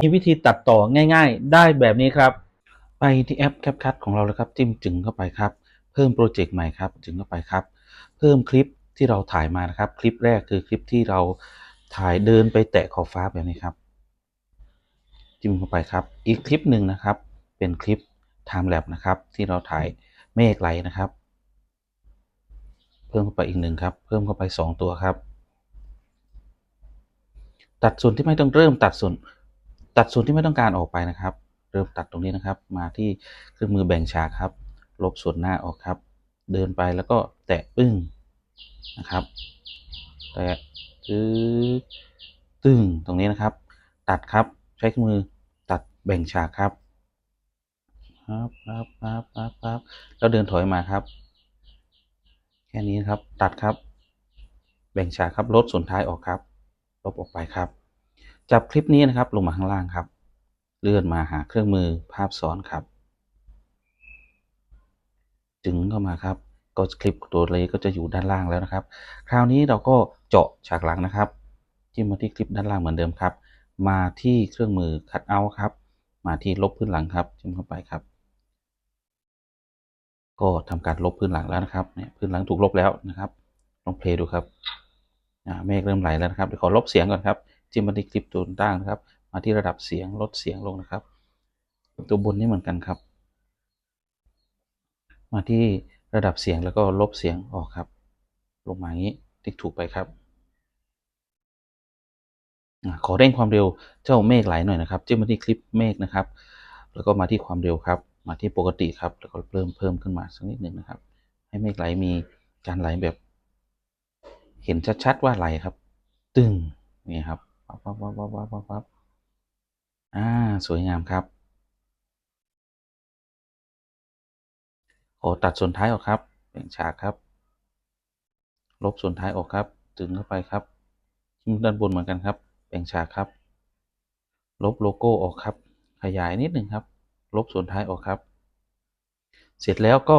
มีวิธีตัดต่อง่ายๆ ได้แบบนี้ครับ ไปที่แอป CapCut ของเราเลยครับ จิ้มจึงเข้าไปครับ เพิ่มโปรเจกต์ใหม่ครับ จึงเข้าไปครับ เพิ่มคลิปที่เราถ่ายมานะครับ คลิปแรกคือคลิปที่เราถ่ายเดินไปแตะขอบฟ้าแบบนี้ครับ จิ้มเข้าไปครับ อีกคลิปหนึ่งนะครับ เป็นคลิป Time l a p นะครับ ที่เราถ่ายเมฆไหลนะครับ เพิ่มเข้าไปอีกหนึ่งครับ เพิ่มเข้าไปสองตัวครับ ตัดส่วนที่ไม่ต้องเริ่มตัดส่วน ตัดส่วนที่ไม่ต้องการออกไปนะครับ เริ่มตัดตรงนี้นะครับ มาที่เครื่องมือแบ่งฉากครับ ลบส่วนหน้าออกครับ เดินไปแล้วก็แตะปึ้งนะครับ แตะตื้อตึ้งตรงนี้นะครับ ตัดครับใช้เครื่องมือตัดแบ่งฉากครับครับครับครับครับครับแล้วเดินถอยมาครับ แค่นี้นครับ ตัดครับ แบ่งฉากครับลดส่วนท้ายออกครับ ลบออกไปครับ จับคลิปนี้นะครับลงมาข้างล่างครับ เลื่อนมาหาเครื่องมือภาพซ้อนครับ จึงเข้ามาครับ ก็คลิปตัวเลยก็จะอยู่ด้านล่างแล้วนะครับ คราวนี้เราก็เจาะฉากหลังนะครับจิ้มมาที่คลิปด้านล่างเหมือนเดิมครับ มาที่เครื่องมือคัดเอาครับ มาที่ลบพื้นหลังครับจิ้มเข้าไปครับ ก็ทำการลบพื้นหลังแล้วนะครับเนี่ยพื้นหลังถูกลบแล้วนะครับลองเพลย์ดูครับอ่าเมฆเริ่มไหลแล้วนะครับเดี๋ยวขอลบเสียงก่อนครับ จิ้มมาที่คลิปตัวด้านนะครับ มาที่ระดับเสียงลดเสียงลงนะครับ ตัวบนนี่เหมือนกันครับ มาที่ระดับเสียงแล้วก็ลบเสียงออกครับ ลงมาอย่างนี้ติ๊กถูกไปครับขอเร่งความเร็วเจ้าเมฆไหลหน่อยนะครับจิ้มมาที่คลิปเมฆนะครับ แล้วก็มาที่ความเร็วครับ มาที่ปกติครับ แล้วก็เพิ่มเพิ่มขึ้นมาสักนิดหนึ่งนะครับ ให้เมฆไหลมีการไหลแบบ เห็นชัดๆว่าไหลครับ ตึงนี่ครับ ปั๊บปับปับปับปั๊บปั๊บปั๊บอ่า สวยงามครับขอตัดส่วนท้ายออกครับแบ่งฉากครับ ลบส่วนท้ายออกครับ ตึงเข้าไปครับจิ้มด้านบนเหมือนกันครับแบ่งฉากครับ ลบโลโก้ออกครับ ขยายนิดหนึ่งครับ ลบส่วนท้ายออกครับ เสร็จแล้วก็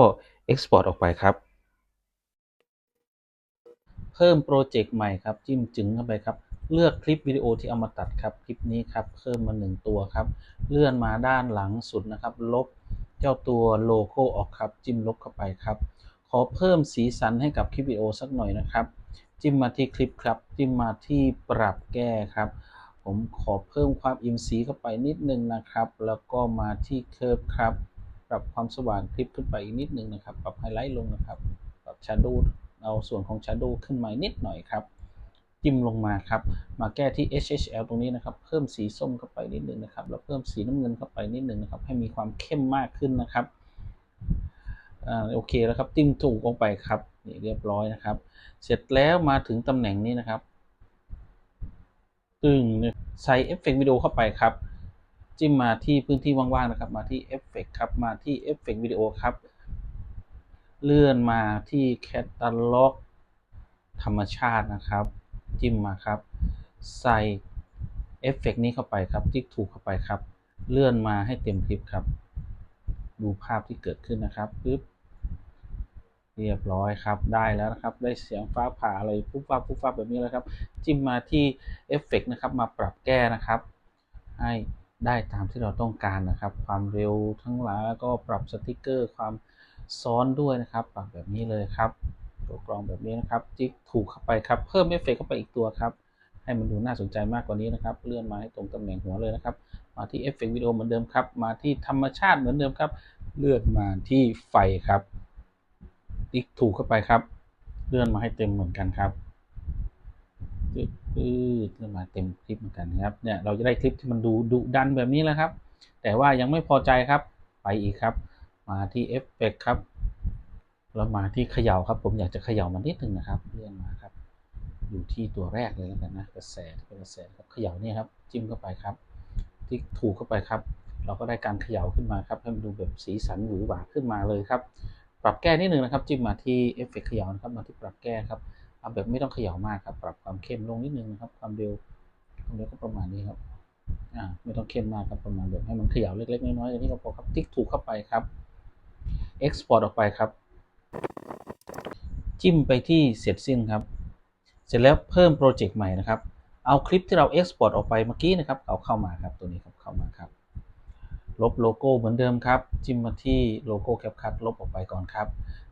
Export ออกไปครับ เพิ่มโปรเจกต์ใหม่ครับ จิ้มจึงเข้าไปครับ เลือกคลิปวิดีโอที่เอามาตัดครับ คลิปนี้ครับเพิ่มมาหนึ่งตัวครับ เลื่อนมาด้านหลังสุดนะครับ ลบเจ้าตัวโลโก้ออกครับ จิ้มลบเข้าไปครับ ขอเพิ่มสีสันให้กับคลิปวิดีโอสักหน่อยนะครับ จิ้มมาที่คลิปครับ จิ้มมาที่ปรับแก้ครับ ผมขอเพิ่มความอิ่มสีเข้าไปนิดนึงนะครับ แล้วก็มาที่เคิร์ฟครับ ปรับความสว่างคลิปขึ้นไปอีกนิดนึงนะครับ ปรับไฮไลท์ลงนะครับ ปรับชาร์โดเอาส่วนของชาร์โดขึ้นมานิดหน่อยครับ จิ้มลงมาครับ มาแก้ที่ HHL ตรงนี้นะครับ เพิ่มสีส้มเข้าไปนิดนึงนะครับ แล้วเพิ่มสีน้ำเงินเข้าไปนิดนึงนะครับ ให้มีความเข้มมากขึ้นนะครับ อ่า โอเคแล้วครับ จิ้มถูกลงไปครับ นี่เรียบร้อยนะครับ เสร็จแล้วมาถึงตำแหน่งนี้นะครับ ตึงเนี่ยใส่เอฟเฟกต์วิดีโอเข้าไปครับ จิ้มมาที่พื้นที่ว่างๆนะครับ มาที่เอฟเฟกต์ครับ มาที่เอฟเฟกต์วิดีโอครับ เลื่อนมาที่แคตตาล็อกธรรมชาตินะครับ จิ้มมาครับ ใส่เอฟเฟกต์นี้เข้าไปครับที่ถูกเข้าไปครับ เลื่อนมาให้เต็มคลิปครับ ดูภาพที่เกิดขึ้นนะครับปึ๊บเรียบร้อยครับได้แล้วนะครับ ได้เสียงฟ้าผ่าอะไรปุ๊บฟ้าปุ๊บฟ้าแบบนี้แล้วครับ จิ้มมาที่เอฟเฟกต์นะครับ มาปรับแก้นะครับ ให้ได้ตามที่เราต้องการนะครับ ความเร็วทั้งหลายแล้วก็ปรับสติกเกอร์ ความซ้อนด้วยนะครับ ปรับแบบนี้เลยครับ ตัวกรองแบบนี้นะครับจิ๊กถูกเข้าไปครับเพิ่มเอฟเฟกต์เข้าไปอีกตัวครับให้มันดูน่าสนใจมากกว่านี้นะครับ เลื่อนมาให้ตรงตำแหน่งหัวเลยนะครับ มาที่เอฟเฟกต์วิดีโอเหมือนเดิมครับ มาที่ธรรมชาติเหมือนเดิมครับ เลื่อนมาที่ไฟครับติ๊กถูกเข้าไปครับ เลื่อนมาให้เต็มเหมือนกันครับปึ๊ดปึ๊ดเลื่อนมาเต็มคลิปเหมือนกันครับ เนี่ยเราจะได้คลิปที่มันดูดุดันแบบนี้แล้วครับ แต่ว่ายังไม่พอใจครับ ไปอีกครับ มาที่เอฟเฟกครับ แล้วมาที่เขย่าครับ ผมอยากจะเขย่ามันนิดนึงนะครับ เลื่อนมาครับ อยู่ที่ตัวแรกเลยแล้วกันนะ กระแสเป็นกระแสครับเขย่าเนี่ยครับ จิ้มเข้าไปครับ ที่ถูกเข้าไปครับ เราก็ได้การเขย่าขึ้นมาครับให้มันดูแบบสีสันหวือหวาขึ้นมาเลยครับ ปรับแก้นิดนึงนะครับ จิ้มมาที่เอฟเฟกต์เขย่านะครับมาที่ปรับแก้ครับเอาแบบไม่ต้องเขย่ามากครับ ปรับความเข้มลงนิดนึงนะครับ ความเร็วความเร็วก็ประมาณนี้ครับอ่าไม่ต้องเข้มมากครับประมาณแบบให้มันเขย่าเล็กๆน้อยๆอย่างนี้ก็พอครับติ๊กถูกเข้าไปครับ Export ออกไปครับ จิ้มไปที่เสร็จสิ้นครับ เสร็จแล้วเพิ่มโปรเจกต์ใหม่นะครับ เอาคลิปที่เรา Export อร์ตออกไปเมื่อกี้นะครับ เอาเข้ามาครับตัวนี้ครับเข้ามาครับ ลบโลโก้เหมือนเดิมครับ จิ้มมาที่โลโก้ CapCut ลบออกไปก่อนครับ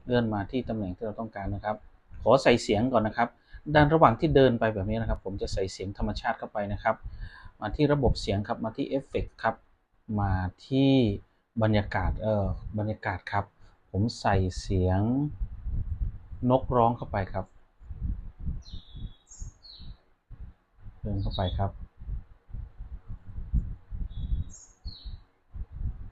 เลื่อนมาที่ตำแหน่งที่เราต้องการนะครับ ขอใส่เสียงก่อนนะครับ ด้านระหว่างที่เดินไปแบบนี้นะครับ ผมจะใส่เสียงธรรมชาติเข้าไปนะครับ มาที่ระบบเสียงครับ มาที่เอฟเฟกครับ มาที่บรรยากาศ เออบรรยากาศครับ ผมใส่เสียงนกร้องเข้าไปครับ เดินเข้าไปครับ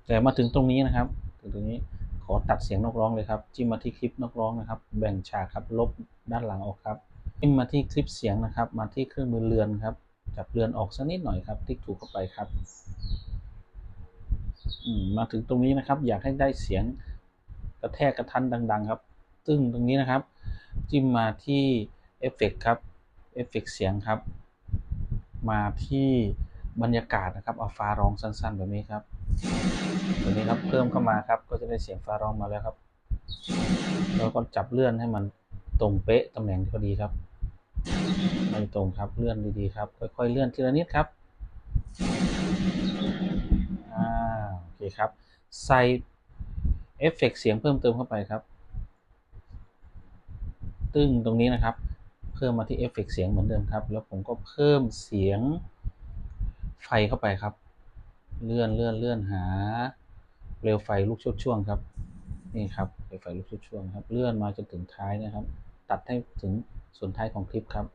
แต่มาถึงตรงนี้นะครับ ถึงตรงนี้ขอตัดเสียงนกร้องเลยครับ จิ้มมาที่คลิปนกร้องนะครับ แบ่งฉากครับ ลบด้านหลังออกครับ จิ้มมาที่คลิปเสียงนะครับ มาที่เครื่องมือเรือนครับ จับเรือนออกสักนิดหน่อยครับติ๊กถูกเข้าไปครับ มาถึงตรงนี้นะครับ อยากให้ได้เสียง กระแทกกระทันดัง ๆ ครับซึ่งตรงนี้นะครับ จิ้มมาที่เอฟเฟกครับเอฟเฟกเสียงครับ มาที่บรรยากาศนะครับ เอาฟ้าร้องสั้น ๆ แบบนี้ครับตัวนี้ครับเพิ่มเข้ามาครับก็จะได้เสียงฟ้าร้องมาแล้วครับแล้วก็จับเลื่อนให้มันตรงเป๊ะตำแหน่งพอดีครับไม่ตรงครับเลื่อนดีๆครับค่อยๆเลื่อนทีละนิดครับอ่าโอเคครับใส่ เอฟเฟกต์เสียงเพิ่มเติมเข้าไปครับ ตึ้งตรงนี้นะครับ เพิ่มมาที่เอฟเฟกต์เสียงเหมือนเดิมครับ แล้วผมก็เพิ่มเสียงไฟเข้าไปครับ เลื่อนเลื่อนเลื่อนหา เปลวไฟลูกชุดช่วงครับ นี่ครับเปลวไฟลูกชุดช่วงครับ เลื่อนมาจนถึงท้ายนะครับ ตัดให้ถึงส่วนท้ายของคลิปครับ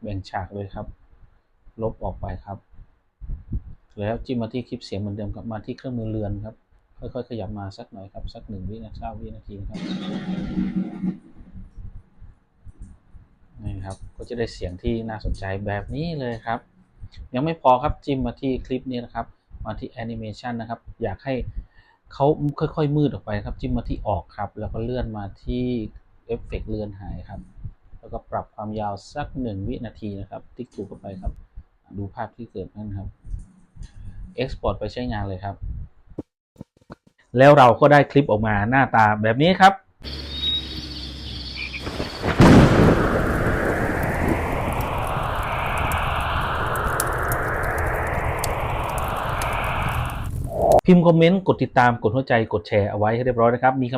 แบ่งฉากเลยครับ ลบออกไปครับ แล้วจิ้มมาที่คลิปเสียงเหมือนเดิมครับ มาที่เครื่องมือเรือนครับ ค่อยๆขยับมาสักหน่อยครับ สักหนึ่งวินาทีวินาทีครับนี่ครับ ก็จะได้เสียงที่น่าสนใจแบบนี้เลยครับ ยังไม่พอครับจิ้มมาที่คลิปนี้นะครับ มาที่แอนิเมชันนะครับ อยากให้เขาค่อยๆมืดออกไปครับ จิ้มมาที่ออกครับ แล้วก็เลื่อนมาที่เอฟเฟกต์เลื่อนหายครับ แล้วก็ปรับความยาวสักหนึ่งวินาทีนะครับ ติ๊กถูกเข้าไปครับ ดูภาพที่เกิดนั่นครับ Export ไปใช้งานเลยครับ แล้วเราก็ได้คลิปออกมาหน้าตาแบบนี้ครับ พิมพ์คอมเมนต์ กดติดตามกดหัวใจกดแชร์เอาไว้ให้เรียบร้อยนะครับมี